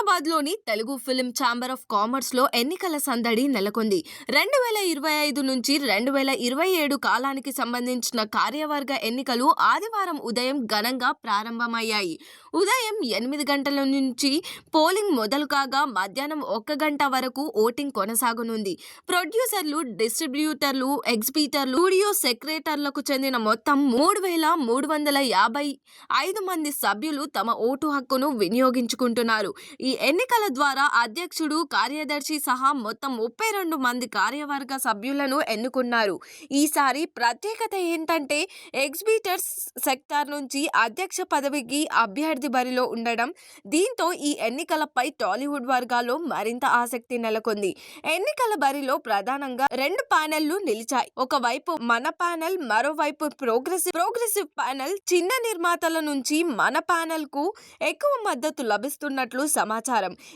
హైదరాబాద్లోని Telugu film chamber of కామర్స్లో ఎన్నికల సందడి నెలకొంది. రెండు వేల ఇరవై ఐదు నుంచి రెండు వేల ఇరవై ఏడు కాలానికి సంబంధించిన కార్యవర్గ ఎన్నికలు ఆదివారం ఉదయం ఘనంగా ప్రారంభమయ్యాయి. ఉదయం ఎనిమిది గంటల నుంచి పోలింగ్ మొదలు కాగా మధ్యాహ్నం ఒక్క గంట వరకు ఓటింగ్ కొనసాగనుంది. ప్రొడ్యూసర్లు డిస్ట్రిబ్యూటర్లు ఎగ్జిబిటర్లు స్టూడియో సెక్రటర్లకు చెందిన మొత్తం మూడు వేల మూడు వందల యాభై ఐదు మంది సభ్యులు తమ ఓటు హక్కును వినియోగించుకుంటున్నారు. ఈ ఈ ఎన్నికల ద్వారా అధ్యక్షుడు కార్యదర్శి సహా మొత్తం ముప్పై రెండు మంది కార్యవర్గ సభ్యులను ఎన్నుకున్నారు. ఈసారి ప్రత్యేకత ఏంటంటే ఎగ్జిబిటర్స్ సెక్టార్ నుంచి అధ్యక్ష పదవికి అభ్యర్థి బరిలో ఉండడం దీంతో ఈ ఎన్నికలపై టాలీవుడ్ వర్గాల్లో మరింత ఆసక్తి నెలకొంది. ఎన్నికల బరిలో ప్రధానంగా రెండు ప్యానెళ్ళు నిలిచాయి. ఒకవైపు మన ప్యానెల్ మరోవైపు ప్రోగ్రెసివ్ ప్రోగ్రెసివ్ ప్యానెల్ చిన్న నిర్మాతల నుంచి మన ప్యానెల్కు ఎక్కువ మద్దతు లభిస్తున్నట్లు సమాచారం.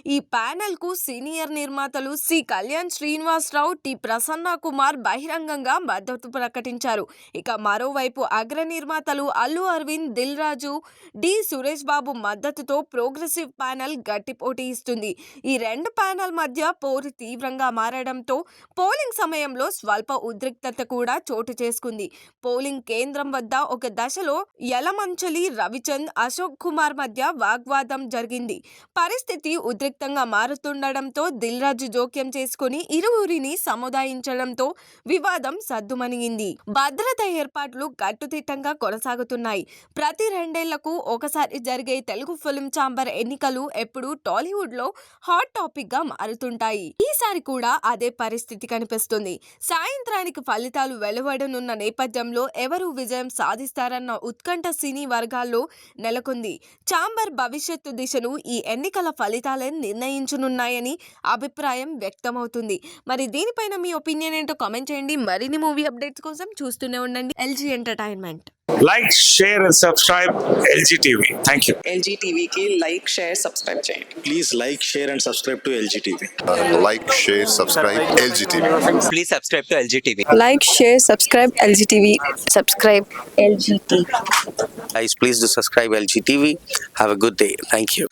ఈ ప్యానెల్కు సీనియర్ నిర్మాతలు సి. కళ్యాణ్ శ్రీనివాసరావు టి. ప్రసన్న కుమార్ బహిరంగంగా మద్దతు ప్రకటించారు. ఇక మరోవైపు అగ్ర నిర్మాతలు అల్లు అరవింద్ దిల్ రాజు డి. సురేష్ బాబు మద్దతుతో ప్రోగ్రెసివ్ ప్యానెల్ గట్టి పోటీ ఇస్తుంది. ఈ రెండు ప్యానెల్ మధ్య పోరు తీవ్రంగా మారడంతో పోలింగ్ సమయంలో స్వల్ప ఉద్రిక్తత కూడా చోటు చేసుకుంది. పోలింగ్ కేంద్రం వద్ద ఒక దశలో యలమంచలి రవిచంద్ అశోక్ కుమార్ మధ్య వాగ్వాదం జరిగింది. పరిస్థితి ఉద్రిక్తంగా మారుతుండడంతో దిల్రాజు జోక్యం చేసుకుని ఇరువురిని సముదాయించడంతో వివాదం సద్దుమణిగింది. భద్రత ఏర్పాట్లు కట్టుదిట్టంగా కొనసాగుతున్నాయి. ప్రతి రెండేళ్ళకు ఒకసారి జరిగే తెలుగు ఫిల్మ్ ఛాంబర్ ఎన్నికలు ఎప్పుడు టాలీవుడ్లో హాట్ టాపిక్గా మారుతుంటాయి. ఈసారి కూడా అదే పరిస్థితి కనిపిస్తుంది. సాయంత్రానికి ఫలితాలు వెలువడనున్న నేపథ్యంలో ఎవరు విజయం సాధిస్తారన్న ఉత్కంఠ సినీ వర్గాల్లో నెలకొంది. ఛాంబర్ భవిష్యత్తు దిశను ఈ ఎన్నికల ఫలితాలే నిర్ణయించనున్నాయని అభిప్రాయం వ్యక్తమవుతుంది. మరి దీనిపైన మీ ఒపీనియన్ ఏంటో కామెంట్ చేయండి. మరిన్ని మూవీ అప్డేట్స్ కోసం చూస్తూనే ఉండండి. LG entertainment. Like share and subscribe LG TV. Thank you. LG టీవీకి లైక్ షేర్ సబ్స్క్రైబ్ చేయండి. Please like share and subscribe to LG TV. Like share subscribe LG TV. Please subscribe to LG TV. Like share subscribe LG TV. Subscribe LG TV. Guys please to subscribe LG TV. Have a good day thank you